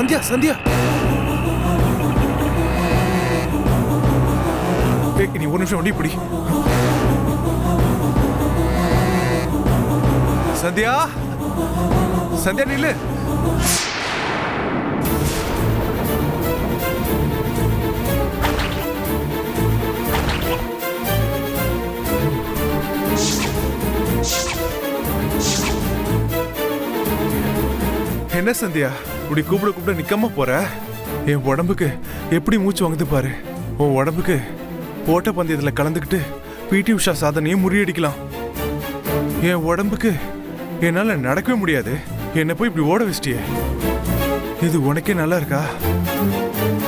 சந்தியா சந்தியா. நீ ஒரு நிமிஷம் வண்டி பிடி. சந்தியா சந்தியா நில்லு. என்ன சந்தியா? இப்படி கூப்பிட கூப்பிட நிக்காம போற? என் உடம்புக்கு எப்படி மூச்சு வாங்குது பாரு. உன் உடம்புக்கு ஓட்ட பந்தயத்துல கலந்துக்கிட்டு பிடி உஷா சாதனையும் முறியடிக்கலாம். என் உடம்புக்கு என்னால நடக்கவே முடியாது. என்ன போய் இப்படி ஓட வச்சிட்டியே. இது உனக்கே நல்லா இருக்கா?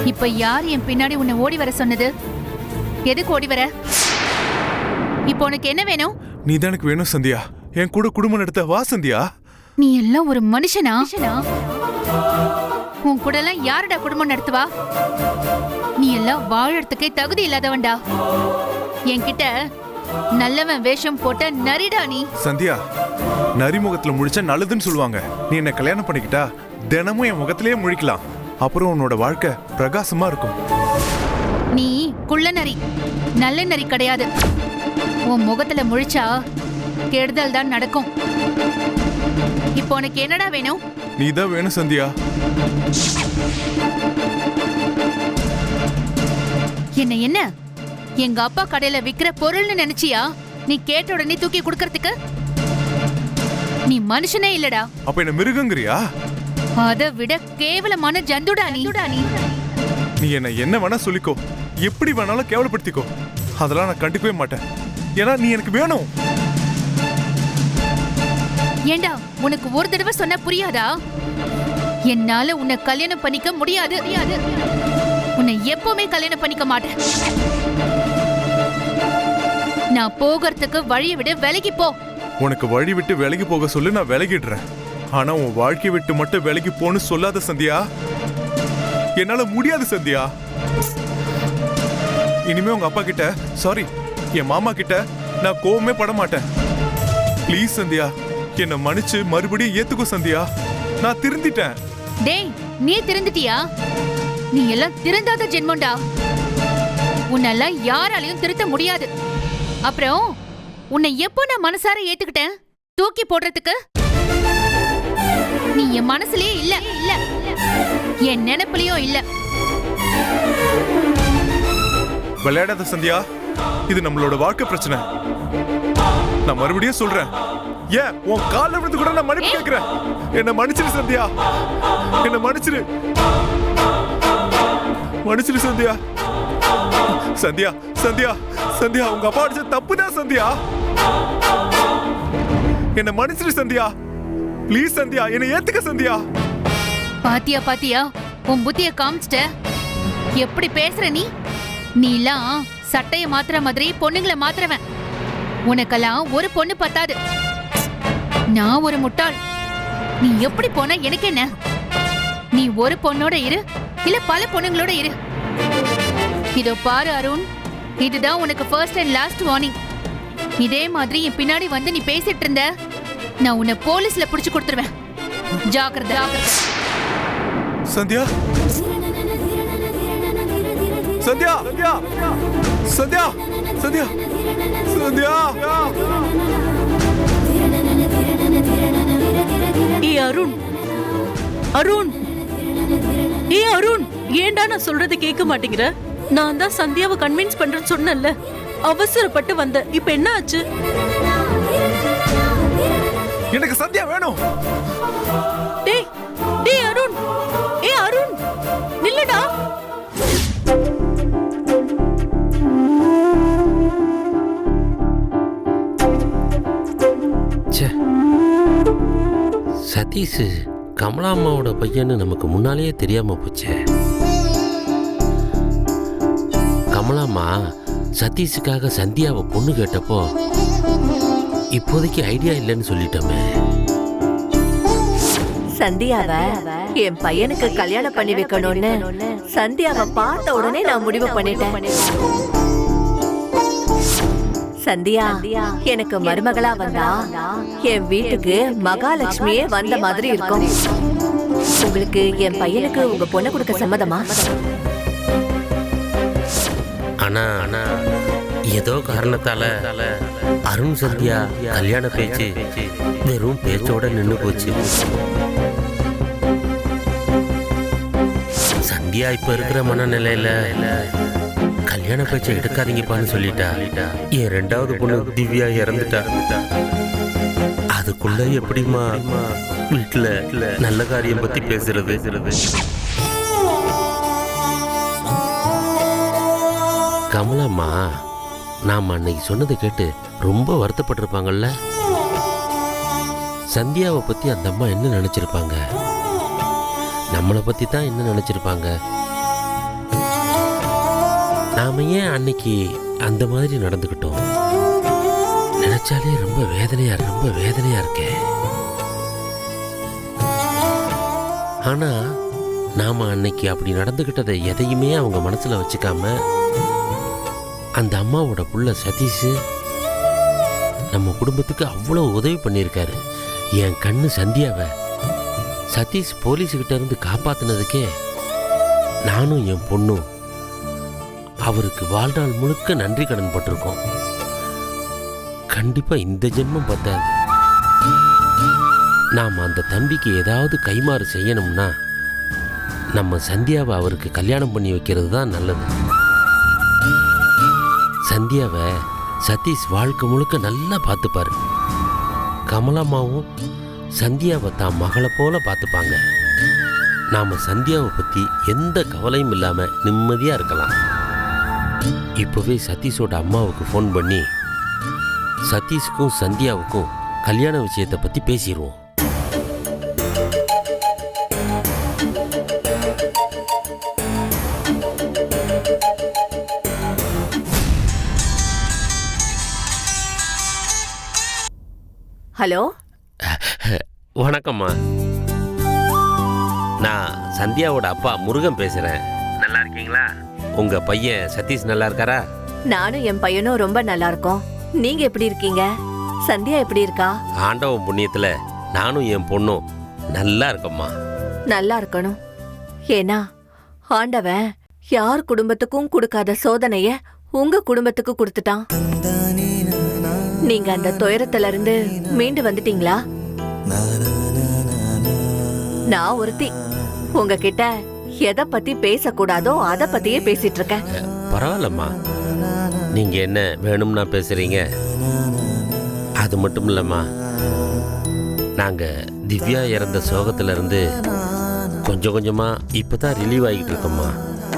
இப்ப யார் என் பின்னாடி உன்னை ஓடி வர சொன்னது? எதுக்கு ஓடி வர? இப்போ உனக்கு என்ன வேணும்? நீ தான் எனக்கு வேணும் சந்தியா. என் கூட குடும்பம் நடத்த வா சந்தியா. நீ எல்லாம் ஒரு மனுஷனா? உன் கூட எல்லாம் யாருடா குடும்பம் நடத்துவா? நீ எல்லாம் வாழறதுக்கே தகுதி இல்லாதவன்டா. என்கிட்ட நல்லவன் வேஷம் போட்ட நரிடா நீ. சந்தியா நரிமுகத்துல முழிச்சா நல்லதுன்னு சொல்லுவாங்க. நீ என்ன கல்யாணம் பண்ணிக்கிட்டா தினமும் என் முகத்திலேயே முழிக்கலாம். அப்புறம் உன்னோட வாழ்க்கை பிரகாசமா இருக்கும். நீ குள்ள நரி நல்ல நரி கிடையாது. உன் முகத்துல முழிச்சா கெடுதல் தான் நடக்கும். இப்போ உனக்கு என்னடா வேணும்? நீ தான் வேணும் சந்தியா. என்ன என்ன? எங்க அப்பா கடையில விக்கிற பொருள்னு நினைச்சியா? நீ கேட்ட உடனே தூக்கி கொடுக்கறதுக்கு? நீ மனுஷனே இல்லடா. அப்ப என்ன மிருகங்கிறியா? அதை விட கேவலமான ஜந்துடா நீ. நீ என்ன என்ன வேணா சொல்லிக்கோ. எப்படி வேணாலும் கேவலப்படுத்திக்கோ. அதெல்லாம் நான் கண்டுக்கவே மாட்டேன். ஏன்னா நீ எனக்கு வேணும். ஏண்டா உனக்கு ஒரு தடவை சொன்ன புரியாதா? என்னால உன்னை கல்யாணம் பண்ணிக்க முடியாது. முடியாது உன்னை எப்பவுமே கல்யாணம் பண்ணிக்க மாட்டேன். நான் போகிறதுக்கு வழியை விட விலகி போ. உனக்கு வழி விட்டு விலகி போக சொல்லி நான் விலகிடுறேன். ஆனா உன் வாழ்க்கை விட்டு மட்டும் விலகி போன்னு சொல்லாத சந்தியா? என்னால முடியாது சந்தியா? இனிமே உங்க அப்பா கிட்ட சாரி என் மாமா கிட்ட நான் கோவமே பட மாட்டேன். ப்ளீஸ் சந்தியா. என்னை மன்னிச்சு மறுபடியும் ஏத்துக்கோ சந்தியா. நான் திருந்திட்டேன். டேய் நீ திருந்துட்டியா? நீ எல்லாம் திருந்தாத ஜென்மம்டா. உன்னெல்லாம் யாராலையும் திருத்த முடியாது. அப்புறம் உன்னை எப்போ நான் மனசார ஏத்துக்கிட்டேன்? தூக்கி போடுறதுக்கு? நீ என் மனசுலயே இல்ல இல்ல. என் நினைப்புலயும் இல்ல. விளையாடாத சந்தியா. இது நம்மளோட வாழ்க்கை பிரச்சனை. நான் மறுபடியும் சொல்றேன். ஏன் உன் கால்ல விழுந்து கூட நான் மன்னிப்பு கேட்கிறேன். என்ன மன்னிச்சிரு சந்தியா. என்ன மன்னிச்சிரு. மன்னிச்சிரு சந்தியா. சந்தியா சந்தியா சந்தியா உங்க அப்பா அடிச்ச தப்புதான் சந்தியா. என்ன மன்னிச்சிரு சந்தியா. ப்ளீஸ் சந்தியா என்னை ஏத்துக்க சந்தியா. பாத்தியா பாத்தியா உன் புத்திய காமிச்சிட்ட. எப்படி பேசுற நீ? நீலாம் சட்டைய மாத்துற மாதிரி பொண்ணுங்களை மாத்துறவன். உனக்கெல்லாம் ஒரு பொண்ணு பத்தாது. நான் ஒரு முட்டாள். நீ எப்படி போன எனக்கு என்ன? நீ ஒரு பொண்ணோட இரு இல்ல பல பொண்ணுங்களோட இரு. இதோ பாரு அருண் இதுதான் உனக்கு ஃபர்ஸ்ட் அண்ட் லாஸ்ட் வார்னிங் இதே மாதிரி என் பின்னாடி வந்து நீ பேசிட்டு இருந்த நான் உன்னை போலீஸ்ல புடிச்சு கொடுத்துருவேன். ஜாக்கிரதை. சந்தியா சந்தியா? சந்தியா? சந்தியா? சந்தியா? சந்தியா? ஏ அருண். அருண். ஏ அருண் ஏன்டா நான் சொல்றது கேட்க மாட்டேங்கிற? நான் தான் சந்தியாவை கன்வின்ஸ் பண்றேன்னு சொன்னேன்ல. அவசரப்பட்டு வந்த. இப்ப என்ன ஆச்சு? எனக்கு சந்தியா வேணும். டேய் டேய் அருண். ஏ சதீஷ் கமலா அம்மாவோட பையன்னு நமக்கு முன்னாலேயே தெரியாமல் போச்சே. கமலாம்மா சதீஷுக்காக சந்தியாவை பொண்ணு கேட்டப்போ இப்போதைக்கு ஐடியா இல்லைன்னு சொல்லிட்டோமே. சந்தியாவ என் பையனுக்கு கல்யாணம் பண்ணி வைக்கணும்னு சந்தியாவை பார்த்த உடனே நான் முடிவு பண்ணிட்டேன். சந்தியா எனக்கு மருமகளா வந்தா? என் வீட்டுக்கு மகாலட்சுமியே வந்த மாதிரி இருக்கும். உங்களுக்கு என் பையனுக்கு உங்க பொண்ணு கொடுக்க சம்மதமா? ஆனா ஆனா ஏதோ காரணத்தால அருண் சந்தியா கல்யாண பேச்சு வெறும் பேச்சோட நின்று போச்சு. சந்தியா இப்ப இருக்கிற மனநிலையில கல்யாண பேச்சை எடுக்காதீங்கப்பான்னு சொல்லிட்டா. என் ரெண்டாவது பொண்ணு திவ்யா இறந்துட்டா. அதுக்குள்ள எப்படிமா வீட்டுல நல்ல காரியம் பத்தி பேசுறது? கமலம்மா நாம் அன்னைக்கு சொன்னதை கேட்டு ரொம்ப வருத்தப்பட்டிருப்பாங்கல்ல? சந்தியாவை பத்தி அந்த அம்மா என்ன நினைச்சிருப்பாங்க? நம்மளை பத்தி தான் என்ன நினைச்சிருப்பாங்க? நாம ஏன் அன்னைக்கு அந்த மாதிரி நடந்துக்கிட்டோம்? நினைச்சாலே ரொம்ப வேதனையா ரொம்ப வேதனையா இருக்கேன் ஆனா நாம அன்னைக்கு அப்படி நடந்துக்கிட்டதை எதையுமே அவங்க மனசுல வச்சுக்காம அந்த அம்மாவோட புள்ள சதீஷ் நம்ம குடும்பத்துக்கு அவ்வளோ உதவி பண்ணியிருக்காரு. என் கண்ணு சந்தியாவை சதீஷ் போலீஸுக்கிட்ட இருந்து காப்பாத்தினதுக்கே நானும் என் பொண்ணும் அவருக்கு வாழ்நாள் முழுக்க நன்றி கடன் பட்டிருக்கோம். கண்டிப்பா இந்த ஜென்மம் பத்தாது நாம் அந்த தம்பிக்கு ஏதாவது கைமாறு செய்யணும்னா நம்ம சந்தியாவை அவருக்கு கல்யாணம் பண்ணி வைக்கிறது தான் நல்லது. சந்தியாவை சதீஷ் வாழ்க்கை முழுக்க நல்லா பார்த்துப்பாரு. கமலம்மாவும் சந்தியாவை தான் மகளை போல பார்த்துப்பாங்க. நாம சந்தியாவை பத்தி எந்த கவலையும் இல்லாம நிம்மதியா இருக்கலாம். இப்போவே சதீஷோட அம்மாவுக்கு ஃபோன் பண்ணி சதீஷுக்கும் சந்தியாவுக்கும் கல்யாண விஷயத்தை பத்தி பேசிடுவோம் ஹலோ? வணக்கம்மா. நான் சந்தியாவோட அப்பா முருகன் பேசுறேன். நல்லா இருக்கீங்களா? உங்க பையன் சதீஷ் நல்லா இருக்காரா? நானும் என் பையனும் ரொம்ப நல்லா இருக்கோம். நீங்க எப்படி இருக்கீங்க? சந்தியா எப்படி இருக்கா? ஆண்டவன் புண்ணியத்துல நானும் என் பொண்ணும் நல்லா இருக்கம்மா. நல்லா இருக்கணும். ஏன்னா ஆண்டவன் யார் குடும்பத்துக்கும் கொடுக்காத சோதனைய உங்க குடும்பத்துக்கு கொடுத்துட்டான். நீங்க அந்த துயரத்துல இருந்து மீண்டு வந்துட்டீங்களா? நான் ஒருத்தி. உங்ககிட்ட எதை பத்தி பேசக்கூடாதோ அதை பத்தியே பேசிட்டு இருக்கேன் பரவாயில்லம்மா. நீங்க என்ன வேணும்னா பேசுறீங்க? அது மட்டும் இல்லம்மா. நாங்க திவ்யா இறந்த சோகத்துல இருந்து கொஞ்சம் கொஞ்சமா இப்பதான் ரிலீவ் ஆகிட்டு இருக்கோம்மா.